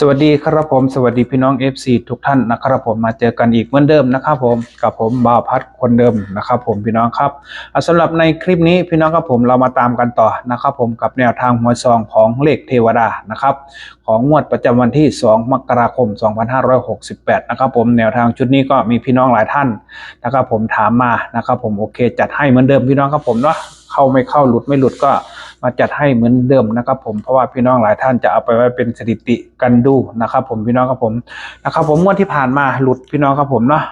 สวัสดีครับผมสวัสดีพี่น้อง FC ทุกท่านนะครับผมมาเจอกันอีกเหมือนเดิมนะครับผมกับผมบ่าวพัดคนเดิมนะครับผมพี่น้องครับอะสำหรับในคลิปนี้พี่น้องครับผมเรามาตามกันต่อนะครับผมกับแนวทางหัวซองของเลขเทวดานะครับของงวดประจำวันที่ 2 มกราคม 2568 นะครับผมแนวทางชุดนี้ก็มีพี่น้องหลายท่านนะครับผมถามมานะครับผมโอเค จัดให้เหมือนเดิมพี่น้องครับผมเนาะเข้าไม่เข้าหลุดไม่หลุดก็ มาจัดให้เหมือนเดิมนะครับผมเพราะว่าพี่น้องหลายท่านจะเอาไปไว้เป็นสถิติกันดูนะครับ ผมพี่น้องครับผมนะครับ ผมงวดที่ผ่านมาหลุดพี่น้องครับผมเนาะ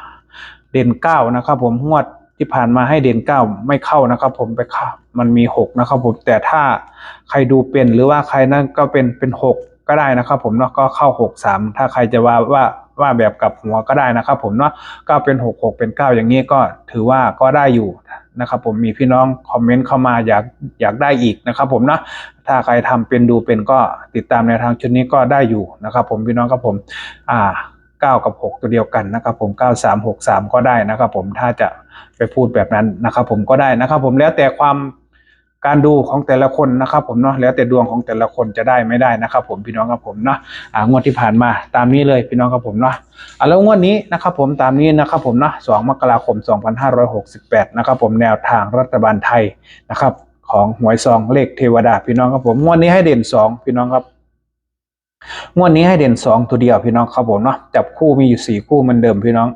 เด่นเก้านะครับ ผมงวดที่ผ่านมาให้เด่นเก้าไม่เข้านะครับ ผมไปเข้ามันมีหกนะครับ ผมแต่ถ้าใครดูเป็นหรือว่าใครนั่นก็เป็นเป็นหกก็ได้นะครับ ผมเนาะก็เข้าหกสามถ้าใครจะว่าว่าว่าแบบกับหัวก็ได้นะครับ ผมเนาะก็เป็นหกหกเป็นเก้าอย่างนี้ก็ถือว่าก็ได้อยู่ นะครับผมมีพี่น้องคอมเมนต์เข้ามาอยากอยากได้อีกนะครับผมนะถ้าใครทำเป็นดูเป็นก็ติดตามในทางชุดนี้ก็ได้อยู่นะครับผมพี่น้องครับผมอ่า9กับ6ตัวเดียวกันนะครับผม9 3 6 3ก็ได้นะครับผมถ้าจะไปพูดแบบนั้นนะครับผมก็ได้นะครับผมแล้วแต่ความ การดูของแต่ละคนนะครับผมเนาะแล้วแต่ดวงของแต่ละคนจะได้ไม่ได้นะครับ ผมพี่น้องครับผมเนาะอ่างวดที่ผ่านมาตามนี้เลยพี่น้องครับผมเนาะอะแล้วงวดนี้นะครับผมตามนี้นะครับผมเนาะ2มกราคม 2568 นะครับผมแนวทางรัฐบาลไทยนะครับ ของหวยซองเลขเทวดา พี่น้องครับผมงวดนี้ให้เด่น 2 พี่น้องครับงวดนี้ให้เด่น 2 ตัวเดียวพี่น้องครับผมเนาะจับคู่มีอยู่ 4 คู่เหมือนเดิมพี่น้อง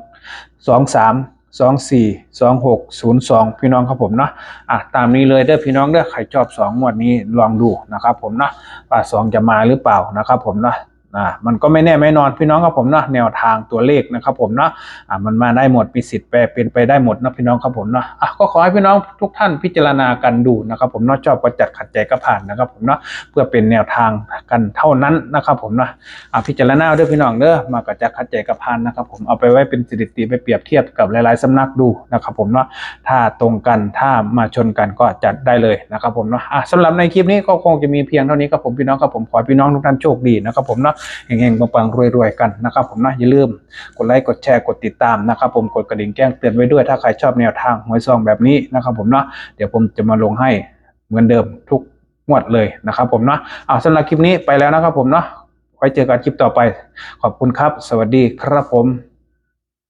2 3 2 4 2 6 0 2พี่น้องครับผมเนาะอะตามนี้เลยเด้อพี่น้องเด้อใครชอบ2งวดนี้ลองดูนะครับผมเนาะว่า2จะมาหรือเปล่านะครับผมเนาะ อ่ามันก็ไม่แน่ไม่นอนพี่น้องครับผมเนาะแนวทางตัวเลขนะครับผมเนาะอ่ามันมาได้หมดมีสิทธิ์แปลเป็นไปได้หมดนะพี่น้องครับผมเนาะอะก็ขอให้พี่น้องทุกท่านพิจารณากันดูนะครับผมเนาะชอบก็จัดขัดใจก็ผ่านนะครับผมเนาะเพื่อเป็นแนวทางกันเท่านั้นนะครับผมเนาะอะพิจารณาด้วยพี่น้องเด้อมาก็จัดขัดใจก็ผ่านนะครับผมเอาไปไว้เป็นสถิติไปเปรียบเทียบกับหลายๆสำนักดูนะครับผมเนาะถ้าตรงกันถ้ามาชนกันก็จัดได้เลยนะครับผมเนาะอะสำหรับในคลิปนี้ก็คงจะมีเพียงเท่านี้ครับผมพี่น้องครับผมขอพี่น้องทุกท่านโชคดีนะครับผมเนาะเฮงๆปังๆรวยๆกันนะครับผมนะอย่าลืมกดไลค์กดแชร์กดติดตามนะครับผมกดกระดิ่งแจ้งเตือนไว้ด้วยถ้าใครชอบแนวทางหวยซองแบบนี้นะครับผมเนาะเดี๋ยวผมจะมาลงให้เหมือนเดิมทุกงวดเลยนะครับผมเนาะอ่าสำหรับคลิปนี้ไปแล้วนะครับผมเนาะไว้เจอกันคลิปต่อไป ขอบคุณครับ สวัสดีครับผม